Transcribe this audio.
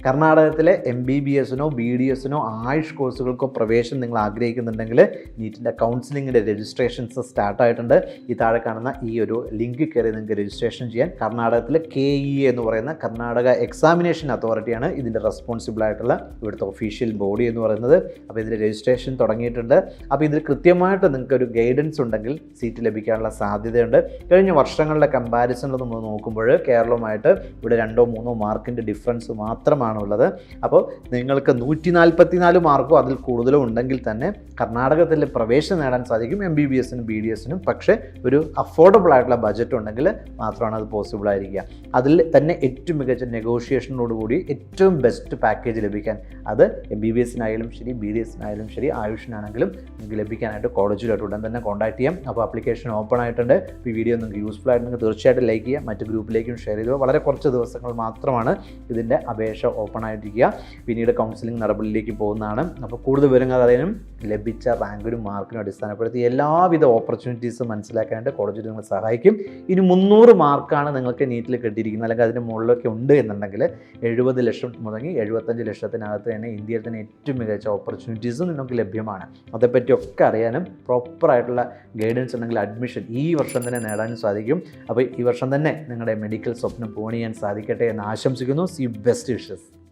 കർണാടകത്തിലെ M B B എസിനോ B D എസിനോ ആയുഷ് കോഴ്സുകൾക്കോ പ്രവേശനം നിങ്ങൾ ആഗ്രഹിക്കുന്നുണ്ടെങ്കിൽ നീറ്റിന്റെ കൗൺസിലിങ്ങിന്റെ രജിസ്ട്രേഷൻസ് സ്റ്റാർട്ടായിട്ടുണ്ട് ഈ താഴെ കാണുന്ന ഈ ഒരു ലിങ്ക് കയറി നിങ്ങൾക്ക് രജിസ്ട്രേഷൻ ചെയ്യാൻ. കർണാടകത്തിലെ കെ ഇ എന്ന് പറയുന്ന കർണാടക എക്സാമിനേഷൻ അതോറിറ്റിയാണ് ഇതിന്റെ റെസ്പോൺസിബിൾ ആയിട്ടുള്ള ഇവിടുത്തെ ഒഫീഷ്യൽ ബോഡി എന്ന് പറയുന്നത്. അപ്പോൾ ഇതിന്റെ രജിസ്ട്രേഷൻ തുടങ്ങിയിട്ടുണ്ട്. അപ്പോൾ ഇതിൽ കൃത്യമായിട്ട് നിങ്ങൾക്ക് ഒരു ഗൈഡൻസ് ഉണ്ടെങ്കിൽ സീറ്റ് ലഭിക്കാനുള്ള സാധ്യതയുണ്ട്. കഴിഞ്ഞ വർഷങ്ങളുടെ കമ്പാരിസണിൽ നമ്മൾ നോക്കുമ്പോൾ കേരളവുമായിട്ട് ഇവിടെ രണ്ടോ മൂന്നോ മാർക്കിന്റെ ഡിഫറൻസ് മാത്രമാണ് ഉള്ളത് അപ്പോൾ നിങ്ങൾക്ക് നൂറ്റി നാൽപ്പത്തി നാല് മാർക്കോ അതിൽ കൂടുതലോ ഉണ്ടെങ്കിൽ തന്നെ കർണാടകത്തിൽ പ്രവേശനം നേടാൻ സാധിക്കും എം ബി ബി എസിനും ബി ഡി എസിനും പക്ഷേ ഒരു അഫോർഡബിൾ ആയിട്ടുള്ള ബജറ്റ് ഉണ്ടെങ്കിൽ മാത്രമാണ് അത് പോസിബിൾ ആയിരിക്കുക. അതിൽ തന്നെ ഏറ്റവും മികച്ച നെഗോഷിയേഷനോടുകൂടി ഏറ്റവും ബെസ്റ്റ് പാക്കേജ് ലഭിക്കാൻ അത് എം ബി ബി എസിനായാലും ശരി ബി ഡി എസിനായാലും ശരി ആയുഷിനാണെങ്കിലും നിങ്ങൾക്ക് ലഭിക്കാനായിട്ട് കോളേജിലായിട്ട് ഉടൻ തന്നെ കോൺടാക്ട് ചെയ്യാം. അപ്പോൾ അപ്ലിക്കേഷൻ ഓപ്പൺ ആയിട്ടുണ്ട്. ഈ വീഡിയോ നിങ്ങൾക്ക് യൂസ്ഫുൾ ആയിട്ടുണ്ടെങ്കിൽ തീർച്ചയായിട്ടും ലൈക്ക് ചെയ്യുക മറ്റ് ഗ്രൂപ്പിലേക്കും ഷെയർ ചെയ്തു. വളരെ കുറച്ച് ദിവസങ്ങൾ മാത്രമാണ് ഇതിന്റെ അപേക്ഷ ഓപ്പൺ ആയിട്ടിരിക്കുക. പിന്നീട് കൗൺസിലിംഗ് നടപടിയിലേക്ക് പോകുന്നതാണ്. അപ്പോൾ കൂടുതൽ വിവരങ്ങൾ അറിയാനും ലഭിച്ച റാങ്കിനും മാർക്കിനും അടിസ്ഥാനപ്പെടുത്തി എല്ലാവിധ ഓപ്പർച്യൂണിറ്റീസും മനസ്സിലാക്കാനായിട്ട് കോളേജിൽ നിങ്ങൾ സഹായിക്കും. ഇനി മുന്നൂറ് മാർക്കാണ് നിങ്ങൾക്ക് നീറ്റിൽ കിട്ടിയിരിക്കുന്നത്. അല്ലെങ്കിൽ അതിന്റെ മുകളിലൊക്കെ ഉണ്ട് എന്നുണ്ടെങ്കിൽ എഴുപത് ലക്ഷം മുതങ്ങി എഴുപത്തഞ്ച് ലക്ഷത്തിനകത്ത് തന്നെ ഇന്ത്യയിൽ തന്നെ ഏറ്റവും മികച്ച ഓപ്പർച്യൂണിറ്റീസും നിങ്ങൾക്ക് ലഭ്യമാണ്. അതേപ്പറ്റിയൊക്കെ അറിയാനും പ്രോപ്പറായിട്ടുള്ള ഗൈഡൻസ് ഉണ്ടെങ്കിൽ അഡ്മിഷൻ ഈ വർഷം തന്നെ നേടാനും സാധിക്കും. അപ്പോൾ ഈ വർഷം തന്നെ നിങ്ങളുടെ മെഡിക്കൽ സ്വപ്നം പൂണിയാൻ സാധിക്കട്ടെ എന്ന് ആശംസിക്കുന്നു. C best wishes